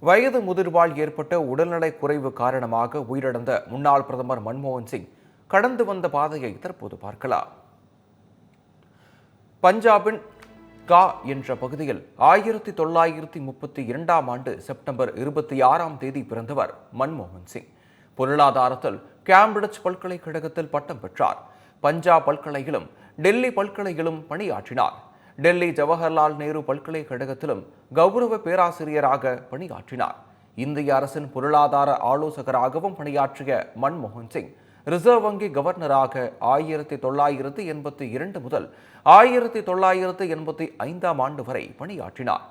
வயது முதிர்வால் ஏற்பட்ட உடல்நலை குறைவு காரணமாக உயிரிழந்த முன்னாள் பிரதமர் மன்மோகன் சிங் கடந்து வந்த பாதையை தற்போது பார்க்கலாம். பஞ்சாபின் கா என்ற பகுதியில் ஆயிரத்தி தொள்ளாயிரத்தி முப்பத்தி இரண்டாம் ஆண்டு செப்டம்பர் இருபத்தி ஆறாம் தேதி பிறந்தவர் மன்மோகன் சிங். பொருளாதாரத்தில் கேம்பிரிட்ஜ் பல்கலைக்கழகத்தில் பட்டம் பெற்றார். பஞ்சாப் பல்கலையிலும் டெல்லி பல்கலையிலும் பணியாற்றினார். டெல்லி ஜவஹர்லால் நேரு பல்கலைக்கழகத்திலும் கௌரவ பேராசிரியராக பணியாற்றினார். இந்திய அரசின் பொருளாதார ஆலோசகராகவும் பணியாற்றிய மன்மோகன் சிங் ரிசர்வ் வங்கி கவர்னராக ஆயிரத்தி தொள்ளாயிரத்தி எண்பத்தி இரண்டு முதல் ஆயிரத்தி தொள்ளாயிரத்தி எண்பத்தி ஐந்தாம் ஆண்டு வரை பணியாற்றினார்.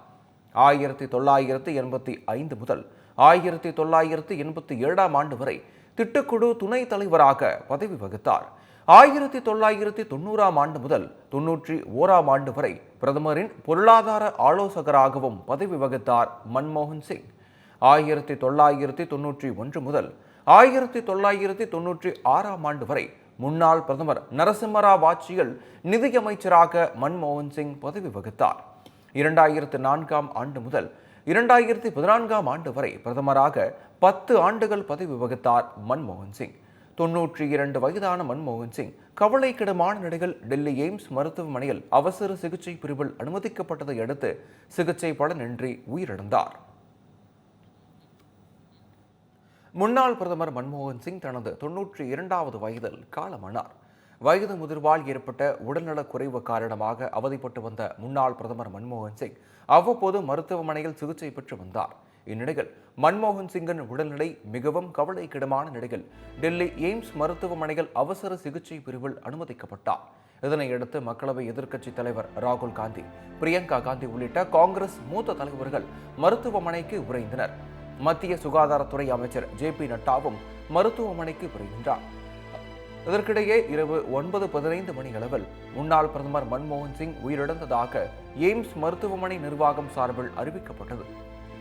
ஆயிரத்தி தொள்ளாயிரத்தி எண்பத்தி ஐந்து முதல் ஆயிரத்தி தொள்ளாயிரத்தி எண்பத்தி ஏழாம் ஆண்டு வரை திட்டக்குழு துணைத் தலைவராக பதவி வகித்தார். ஆயிரத்தி தொள்ளாயிரத்தி தொண்ணூறாம் ஆண்டு முதல் தொன்னூற்றி ஓராம் ஆண்டு வரை பிரதமரின் பொருளாதார ஆலோசகராகவும் பதவி வகித்தார் மன்மோகன் சிங். ஆயிரத்தி தொள்ளாயிரத்தி தொன்னூற்றி ஒன்று முதல் ஆயிரத்தி தொள்ளாயிரத்தி தொன்னூற்றி ஆறாம் ஆண்டு வரை முன்னாள் பிரதமர் நரசிம்மராவ் ஆட்சியில் நிதியமைச்சராக மன்மோகன் சிங் பதவி வகித்தார். இரண்டாயிரத்து நான்காம் ஆண்டு முதல் இரண்டாயிரத்தி பதினான்காம் ஆண்டு வரை பிரதமராக பத்து ஆண்டுகள் பதவி வகித்தார் மன்மோகன் சிங். தொன்னூற்றி இரண்டு வயதான மன்மோகன் சிங் கவலைக்கிடமான நிலையில் டெல்லி எய்ம்ஸ் மருத்துவமனையில் அவசர சிகிச்சை பிரிவில் அனுமதிக்கப்பட்டதை அடுத்து சிகிச்சை பலனின்றி உயிரிழந்தார். முன்னாள் பிரதமர் மன்மோகன் சிங் தனது தொன்னூற்றி இரண்டாவது வயதில் காலமானார். வயது முதிர்வால் ஏற்பட்ட உடல்நலக் குறைவு காரணமாக அவதிப்பட்டு வந்த முன்னாள் பிரதமர் மன்மோகன் சிங் அவ்வப்போது மருத்துவமனையில் சிகிச்சை பெற்று வந்தார். இந்நிலையில் மன்மோகன் சிங்கின் உடல்நிலை மிகவும் கவலைக்கிடமான நிலையில் டெல்லி எய்ம்ஸ் மருத்துவமனையில் அவசர சிகிச்சை பிரிவில் அனுமதிக்கப்பட்டார். இதனையடுத்து மக்களவை எதிர்க்கட்சித் தலைவர் ராகுல் காந்தி பிரியங்கா காந்தி உள்ளிட்ட காங்கிரஸ் மூத்த தலைவர்கள் மருத்துவமனைக்கு விரைந்தனர் மத்திய சுகாதாரத்துறை அமைச்சர் ஜே பி நட்டாவும் மருத்துவமனைக்கு விரைகின்றார் இதற்கிடையே இரவு ஒன்பது பதினைந்து மணி அளவில் முன்னாள் பிரதமர் மன்மோகன் சிங் உயிரிழந்ததாக எய்ம்ஸ் மருத்துவமனை நிர்வாகம் சார்பில் அறிவிக்கப்பட்டது.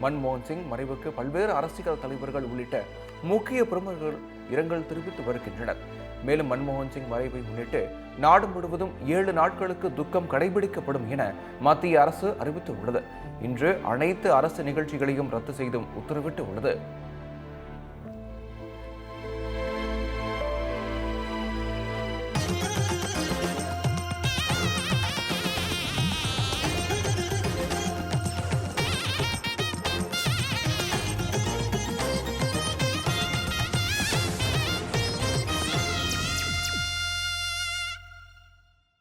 மன்மோகன் சிங் மறைவுக்கு பல்வேறு அரசியல் தலைவர்கள் உள்ளிட்ட முக்கிய பிரமுகர்கள் இரங்கல் தெரிவித்து வருகின்றனர். மேலும் மன்மோகன் சிங் மறைவை முன்னிட்டு நாடு முழுவதும் ஏழு நாட்களுக்கு துக்கம் கடைபிடிக்கப்படும் என மத்திய அரசு அறிவித்துள்ளது. இன்று அனைத்து அரசு நிகழ்ச்சிகளையும் ரத்து செய்தும் உத்தரவிட்டு உள்ளது.